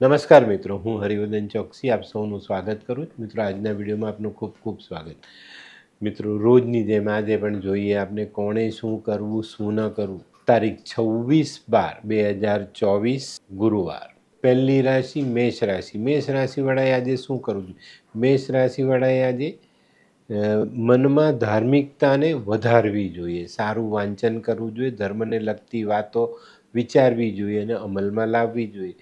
નમસ્કાર મિત્રો, હું હરિવર્ધન ચોકસી, આપ સૌનું સ્વાગત કરું છું. મિત્રો, આજના વિડીયોમાં આપનું ખૂબ ખૂબ સ્વાગત. મિત્રો, રોજની જેમ આજે પણ જોઈએ આપણે કોણે શું કરવું, શું ન કરવું. તારીખ છવ્વીસ બાર બે હજાર ચોવીસ ગુરુવાર. પહેલી રાશિ મેષ રાશિ. મેષ રાશિવાળાએ આજે શું કરવું જોઈએ? મેષ રાશિવાળાએ આજે મનમાં ધાર્મિકતાને વધારવી જોઈએ. સારું વાંચન કરવું જોઈએ, ધર્મને લગતી વાતો વિચારવી જોઈએ અને અમલમાં લાવવી જોઈએ.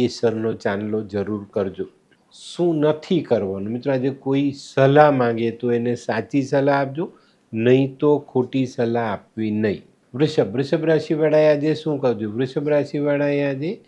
કેસરનો ચાંદલો જરૂર કરજો. શું નથી કરવાનું? મિત્રો, આજે કોઈ સલાહ માંગે તો એને સાચી સલાહ આપજો, નહીં તો ખોટી સલાહ આપવી નહીં. વૃષભ વૃષભ રાશિવાળાએ આજે શું કરજો? વૃષભ રાશિવાળાએ આજે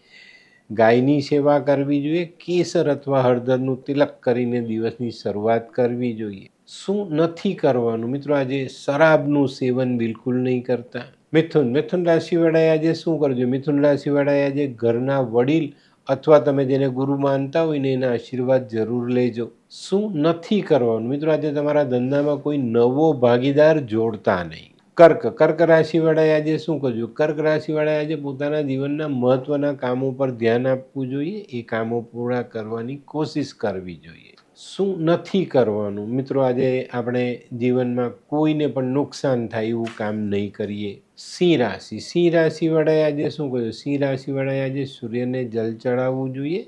ગાયની સેવા કરવી જોઈએ, કેસર અથવા હળદરનું તિલક કરીને દિવસની શરૂઆત કરવી જોઈએ. શું નથી કરવાનું? મિત્રો, આજે શરાબનું સેવન બિલકુલ નહીં કરતા. મિથુન મિથુન રાશિવાળાએ આજે શું કરજો? મિથુન રાશિવાળાએ આજે ઘરના વડીલ અથવા તમે જેને ગુરુ માનતા હોય ને એના આશીર્વાદ જરૂર લેજો. શું નથી કરવાનું? મિત્રો, આજે તમારા ધંધામાં કોઈ નવો ભાગીદાર જોડતા નહીં. કર્ક કર્ક રાશિવાળાએ આજે શું કરજો કર્ક રાશિવાળાએ આજે પોતાના જીવનના મહત્વના કામો પર ધ્યાન આપવું જોઈએ. એ કામો પૂરા કરવાની કોશિશ કરવી જોઈએ. શું નથી કરવાનું? મિત્રો, આજે આપણે જીવનમાં કોઈને પણ નુકસાન થાય એવું કામ નહીં કરીએ. સિંહ રાશિ. સિંહ રાશિવાળાએ આજે શું કર્યું? સિંહ રાશિવાળાએ આજે સૂર્યને જલ ચડાવવું જોઈએ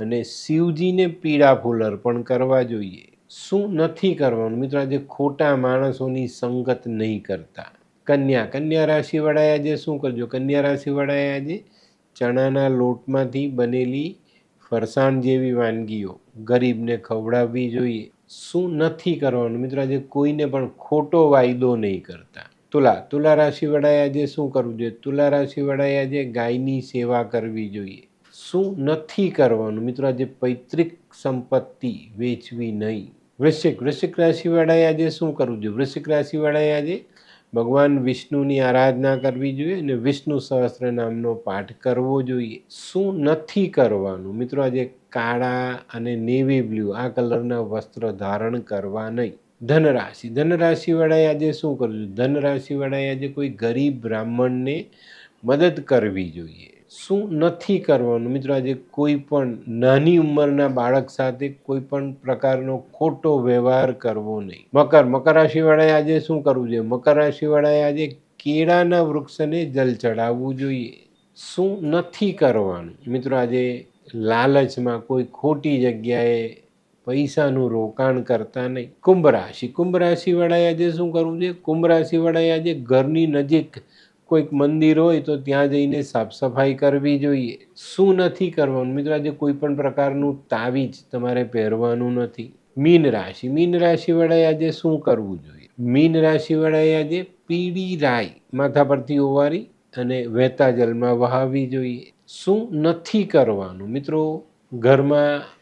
અને શિવજીને પીળા ફૂલ અર્પણ કરવા જોઈએ. શું નથી કરવાનું? મિત્રો, આજે ખોટા માણસોની સંગત નહીં કરતા. કન્યા. કન્યા રાશિવાળાએ આજે શું કરજો કન્યા રાશિવાળાએ આજે ચણાના લોટમાંથી બનેલી ફરસાણ જેવી વાનગીઓ ગરીબને ખવડાવવી જોઈએ. શું નથી કરવાનું? મિત્રો, આજે કોઈને પણ ખોટો વાયદો નહીં કરતા. તુલા તુલા રાશિવાળાએ આજે શું કરવું જોઈએ? તુલા રાશિવાળાએ આજે ગાયની સેવા કરવી જોઈએ. શું નથી કરવાનું? મિત્રો, આજે પૈતૃક સંપત્તિ વેચવી નહીં. વૃશ્ચિક વૃશ્ચિક રાશિવાળાએ આજે શું કરવું જોઈએ? વૃશ્ચિક રાશિવાળાએ આજે ભગવાન વિષ્ણુની આરાધના કરવી જોઈએ અને વિષ્ણુ સહસ્ત્ર નામનો પાઠ કરવો જોઈએ. શું નથી કરવાનું? મિત્રો, આજે કાળા અને નેવી બ્લુ, આ કલરના વસ્ત્ર ધારણ કરવા નહીં. ધનરાશિ. ધનરાશિવાળાએ આજે શું કરવું ધનરાશિવાળાએ આજે કોઈ ગરીબ બ્રાહ્મણને મદદ કરવી જોઈએ. શું નથી કરવાનું? મિત્રો, આજે કોઈ પણ નાની ઉંમરના બાળક સાથે કોઈ પણ પ્રકારનો ખોટો વ્યવહાર કરવો નહીં. મકર મકર રાશિવાળાએ આજે શું કરવું જોઈએ? મકર રાશિવાળાએ આજે કેળાના વૃક્ષને જલ ચડાવવું જોઈએ. શું નથી કરવાનું? મિત્રો, આજે લાલચમાં કોઈ ખોટી જગ્યાએ પૈસાનું રોકાણ કરતા નહીં. કુંભ રાશિ. કુંભ રાશિવાળાએ આજે શું કરવું જોઈએ કુંભ રાશિવાળાએ આજે ઘરની નજીક કોઈક મંદિર હોય તો ત્યાં જઈને સાફ સફાઈ કરવી જોઈએ. શું નથી કરવાનું? મિત્રો, આજે કોઈ પણ પ્રકારનું તાવીજ તમારે પહેરવાનું નથી. મીન રાશિ. મીન રાશિવાળાએ આજે શું કરવું જોઈએ? મીન રાશિવાળાએ આજે પીળી રાઈ માથા પરથી ઓવારી અને વહેતા જલમાં વહાવવી જોઈએ. શું નથી કરવાનું? મિત્રો, ઘરમાં